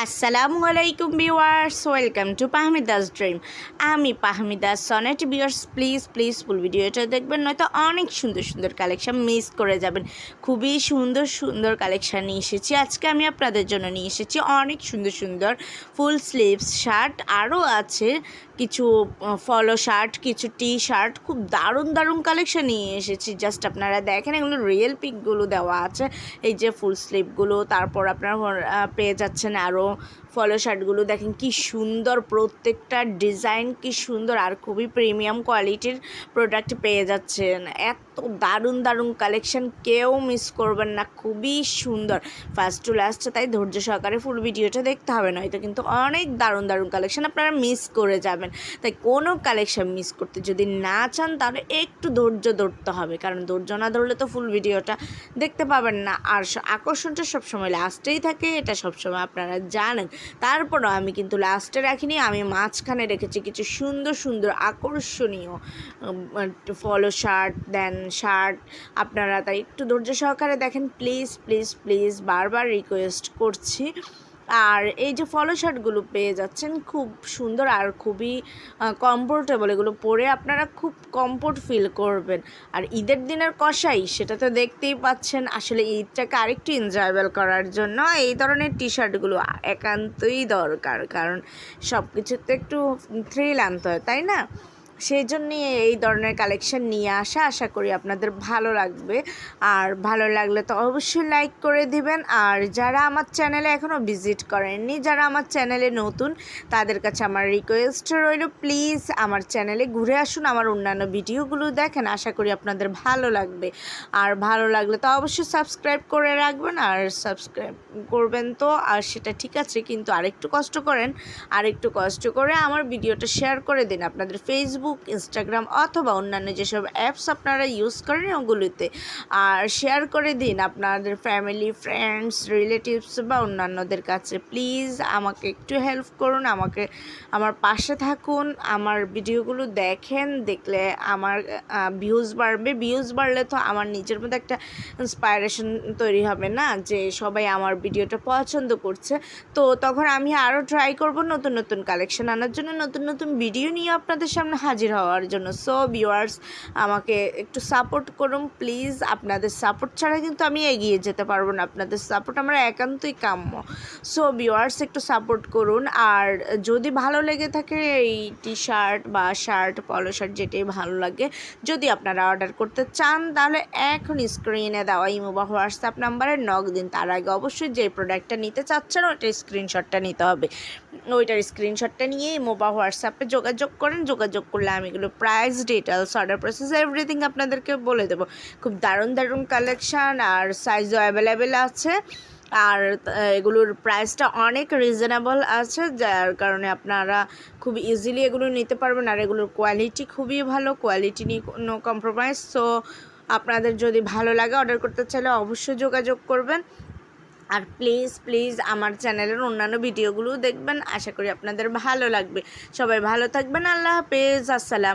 আসসালামু আলাইকুম viewers welcome to Pahmidas dream আমি Pahmidas Sonet viewers please please full ভিডিওটা দেখবেন, নয়তো অনেক সুন্দর সুন্দর কালেকশান মিস করে যাবেন। খুবই সুন্দর সুন্দর কালেকশান নিয়ে এসেছি। আজকে আমি আপনাদের জন্য নিয়ে এসেছি অনেক সুন্দর সুন্দর ফুল স্লিভস শার্ট আরও আছে। কিছু ফলো শার্ট, কিছু টি শার্ট খুব দারুণ দারুণ কালেকশান নিয়ে এসেছি। জাস্ট আপনারা দেখেন, এগুলো রিয়েল পিকগুলো দেওয়া আছে। এই যে ফুল স্লিপগুলো তারপর আপনারা পেয়ে যাচ্ছেন আরও ফলো শার্টগুলো দেখেন কি সুন্দর প্রত্যেকটা ডিজাইন কি সুন্দর, আর খুবই প্রিমিয়াম কোয়ালিটির প্রোডাক্ট পেয়ে যাচ্ছেন। এত দারুণ দারুণ কালেকশন কেউ মিস করবেন না, খুবই সুন্দর। ফার্স্ট টু লাস্ট তাই ধৈর্য সহকারে ফুল ভিডিওটা দেখতে হবে, নয়তো কিন্তু অনেক দারুণ দারুণ কালেকশন আপনারা মিস করে যাবেন। তাই কোনো কালেকশন মিস করতে যদি না চান, তাহলে একটু ধৈর্য ধরতে হবে, কারণ ধৈর্য না ধরলে তো ফুল ভিডিওটা দেখতে পাবেন না। আর আকর্ষণটা সবসময় লাস্টেই থাকে, এটা সবসময় আপনারা জানেন। তারপরও আমি কিন্তু লাস্টে রাখিনি, আমি মাঝখানে রেখেছি কিছু সুন্দর সুন্দর আকর্ষণীয় ফলো শার্ট দেন শার্ট, আপনারা তাই একটু ধৈর্য সহকারে দেখেন প্লিজ প্লিজ প্লিজ বারবার রিকোয়েস্ট করছি। আর এই যে ফলো শার্টগুলো পেয়ে যাচ্ছেন, খুব সুন্দর আর খুবই কমফোর্টেবল এগুলো পরে আপনারা খুব কমফোর্ট ফিল করবেন। আর ঈদের দিনের কষাই সেটা তো দেখতেই পাচ্ছেন, আসলে ঈদটাকে আরেকটু এনজয়েবল করার জন্য এই ধরনের টি শার্টগুলো একান্তই দরকার। কারণ সব কিছুতে একটু থ্রিল আনতে হয়, তাই না? সেই জন্যই এই ধরনের কালেকশন নিয়ে আসা, আশা করি আপনাদের ভালো লাগবে। আর ভালো লাগলে তো অবশ্যই লাইক করে দিবেন। আর যারা আমার চ্যানেলে এখনও ভিজিট করেননি, যারা আমার চ্যানেলে নতুন, তাদের কাছে আমার রিকোয়েস্ট রইল প্লিজ আমার চ্যানেলে ঘুরে আসুন, আমার অন্যান্য ভিডিওগুলো দেখেন, আশা করি আপনাদের ভালো লাগবে। আর ভালো লাগলে তো অবশ্যই সাবস্ক্রাইব করে রাখবেন, আর সাবস্ক্রাইব করবেন তো, আর সেটা ঠিক আছে, কিন্তু আরেকটু কষ্ট করেন, আরেকটু কষ্ট করে আমার ভিডিওটা শেয়ার করে দিন। আপনাদের ফেসবুক ইনস্টাগ্রাম অথবা অন্যান্য যেসব অ্যাপস আপনারা ইউজ করেন ওগুলিতে। আর শেয়ার করে দিন আপনাদের ফ্যামিলি ফ্রেন্ডস রিলেটিভস বা অন্যান্যদের কাছে। প্লিজ আমাকে একটু হেল্প করুন, আমাকে, আমার পাশে থাকুন, আমার ভিডিওগুলো দেখেন, দেখলে আমার ভিউজ বাড়বে। ভিউজ বাড়লে তো আমার নিজের মধ্যে একটা ইন্সপায়ারেশন তৈরি হবে না, যে সবাই আমার ভিডিওটা পছন্দ করছে। তো তখন আমি আরও ট্রাই করব নতুন নতুন কালেকশন আনার জন্য, নতুন নতুন ভিডিও নিয়ে আপনাদের সামনে হাজির হওয়ার জন্য। সো ভিউয়ার্স আমাকে একটু সাপোর্ট করুন প্লিজ আপনাদের সাপোর্ট ছাড়া কিন্তু আমি এগিয়ে যেতে পারব না। আপনাদের সাপোর্ট আমার একান্তই কাম্য। সো ভিউয়ার্স একটু সাপোর্ট করুন। আর যদি ভালো লেগে থাকে এই টি শার্ট বা শার্ট পলো শার্ট যেটাই ভালো লাগে, যদি আপনারা অর্ডার করতে চান, তাহলে এখন স্ক্রিনে দেওয়া ইমো বা হোয়াটসঅ্যাপ নাম্বারে নক দিন। তার আগে অবশ্যই যে প্রোডাক্টটা নিতে চাচ্ছেন, ওইটার স্ক্রিনশটটা নিতে হবে। ওইটার স্ক্রিনশটটা নিয়ে ইমো বা হোয়াটসঅ্যাপে যোগাযোগ করেন। যোগাযোগ করলে আমি এগুলো price details order process everything আপনাদেরকে বলে দেবো। খুব দারুণ দারুণ কালেকশান আর সাইজও অ্যাভেলেবেল আছে। আর এগুলোর প্রাইসটা অনেক রিজনেবল আছে, যার কারণে আপনারা খুব ইজিলি এগুলো নিতে পারবেন। আর এগুলোর কোয়ালিটি খুবই ভালো কোয়ালিটি নিয়ে কোনো কম্প্রোমাইজ সো আপনাদের যদি ভালো লাগে অর্ডার করতে চাইলে অবশ্যই যোগাযোগ করবেন। আর প্লিজ প্লিজ আমার চ্যানেলের অন্যান্য ভিডিওগুলোও দেখবেন। আশা করি আপনাদের ভালো লাগবে। সবাই ভালো থাকবেন। আল্লাহ হাফেজ। আসসালাম